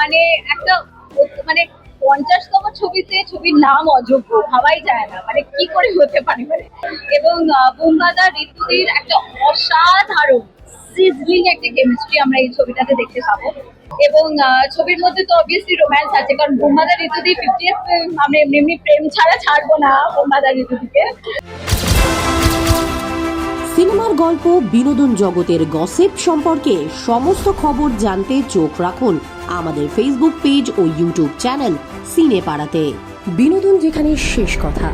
মানে একটা মানে পঞ্চাশতম ছবিতে ছবির নাম অযোগ্য, ভাবাই যায় না। মানে কি করে হতে পারে? মানে এবং বুম্বাদা ঋতুদির একটা অসাধারণ সিজলিং একটা কেমিস্ট্রি আমরা এই ছবিটাতে দেখতে পাবো। এবং ছবির মধ্যে তো অবভিয়াসলি রোম্যান্স আছে, কারণ বোম্বাদা ঋতুদি ফিফটি আমরা এমনি এমনি প্রেম ছাড়া ছাড়বো না বোম্বাদা ঋতুদিকে। সিনেমার গল্প, বিনোদন জগতের গসিপ সম্পর্কে সমস্ত খবর জানতে চোখ রাখুন আমাদের ফেসবুক পেজ ও ইউটিউব চ্যানেল সিনে পাড়াতে বিনোদন যেখানে শেষ কথা।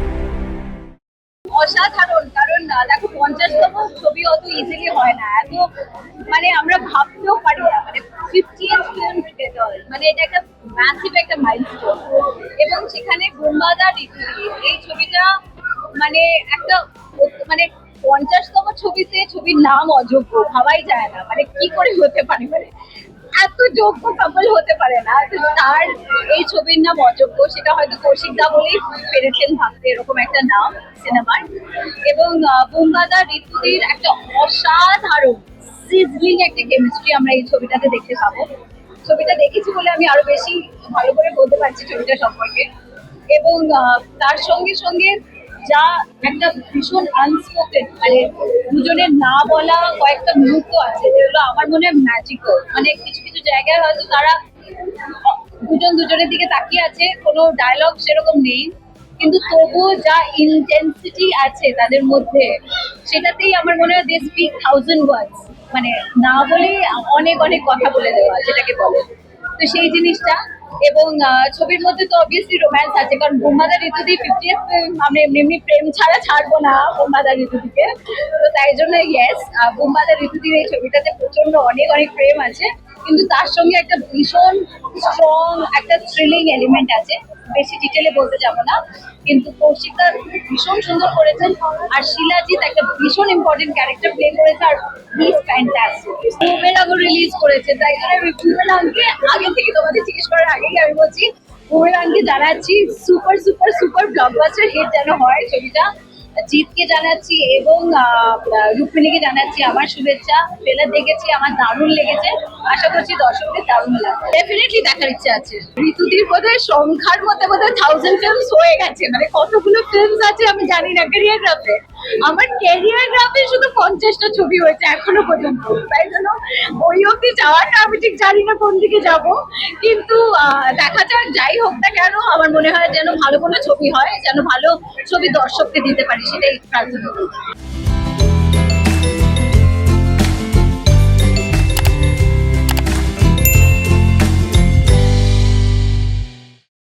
অসাধারণ, কারণ দেখো, পঞ্চাশতম ছবি অত ইজিলি হয় না। এত মানে আমরা ভাবতেও পারি না। মানে ফিল্ম মানে এটা একটা ম্যাসিভ একটা মাইলস্টোন এবং সেখানে বোম্বাদা ঋতুদি এই ছবিটা মানে একটা মানে পঞ্চাশতম ছবিতে ছবির নাম অযোগ্য, ভাবাই যায় না। মানে কি করে হতে পারে? মানে এত যোগ্য কাপল হতে পারে না। তার এই ছবির নাম অযোগ্য, সেটা হয়তো কৌশিক দা বলেই পেরেছেন ভাবতে এরকম একটা নাম সিনেমার। এবং বুম্বাদা ঋতুদির একটা অসাধারণ সিজলিং একটা কেমিস্ট্রি আমরা এই ছবিটাতে দেখতে পাবো। ছবিটা দেখেছি বলে আমি আরও বেশি ভালো করে বলতে পারছি ছবিটা সম্পর্কে। এবং তার সঙ্গে সঙ্গে যা একটা ভীষণ আনস্পোকেন মানে দুজনের না বলা কয়েকটা মুহূর্ত আছে যেগুলো আমার মনে হয় ম্যাজিক্যাল মানে কিছু কিছু জায়গায় হয়তো তারা দুজন দুজনের দিকে তাকিয়ে আছে, কোনো ডায়লগ সেরকম নেই। কিন্তু তবুও যা ইন্টেন্সিটি আছে তাদের মধ্যে, সেটাতেই আমার মনে হয় দে স্পিক থাউজেন্ড ওয়ার্ডস মানে না বলে অনেক অনেক কথা বলে দেওয়া, যেটাকে বলে। তো সেই জিনিসটা এবং ছবির মধ্যে তো অবভিয়াসলি রোম্যান্স আছে, কারণ বোম্বাদা ঋতুদি ফিফটি আমরা এমনি এমনি প্রেম ছাড়া ছাড়বো না বোম্বাদা ঋতুদিকে তো তাই জন্য ইয়েস বোম্বাদা ঋতুদির এই ছবিটাতে প্রচণ্ড অনেক অনেক প্রেম আছে। কিন্তু তার সঙ্গে একটা ভীষণ স্ট্রং একটা থ্রিলিং এলিমেন্ট আছে। বেশি ডিটেলে বলতে যাব না। কিন্তু কৌশিকদা ভীষণ সুন্দর করেছেন। আর শিলাজিৎ একটা ভীষণ ইম্পর্টেন্ট ক্যারেক্টার প্লে করেছে। আর প্লিজ ফ্যান্টাস্টিক বুমেরাঙ্গ রিলিজ করেছে। তাই জন্য আমি বুমেরাঙ্গকে আগে থেকে তোমাদের জিজ্ঞেস করার আগেই আমি বলছি বুমেরাঙ্গকে জানাচ্ছি super super super blockbuster hit যেন হয় ছবিটা। জিতকে জানাচ্ছি এবং রুক্মিণীকে জানাচ্ছি আমার শুভেচ্ছা। ট্রেলার দেখেছি, আমার দারুণ লেগেছে। আশা করছি দর্শকদের দারুণ লাগবে। ডেফিনেটলি দেখার ইচ্ছে আছে। ঋতুদির বোধহয় সংখ্যার মধ্যে বোধহয় থাউজেন্ড ফিল্মস হয়ে গেছে। মানে কতগুলো ফিল্মস আছে আমি জানি না ক্যারিয়ার আমার ক্যারিয়ার গ্রাফে শুধু পঞ্চাশটা ছবি হয়েছে এখনও পর্যন্ত। তাই জন্য ওই অব্দি যাওয়াটা আমি ঠিক জানি না কোন দিকে যাব। কিন্তু দেখা যাক, যাই হোক না কেন, আমার মনে হয় যেন ভালো কোনো ছবি হয়, যেন ভালো ছবি দর্শককে দিতে পারি, সেটাই প্রার্থনা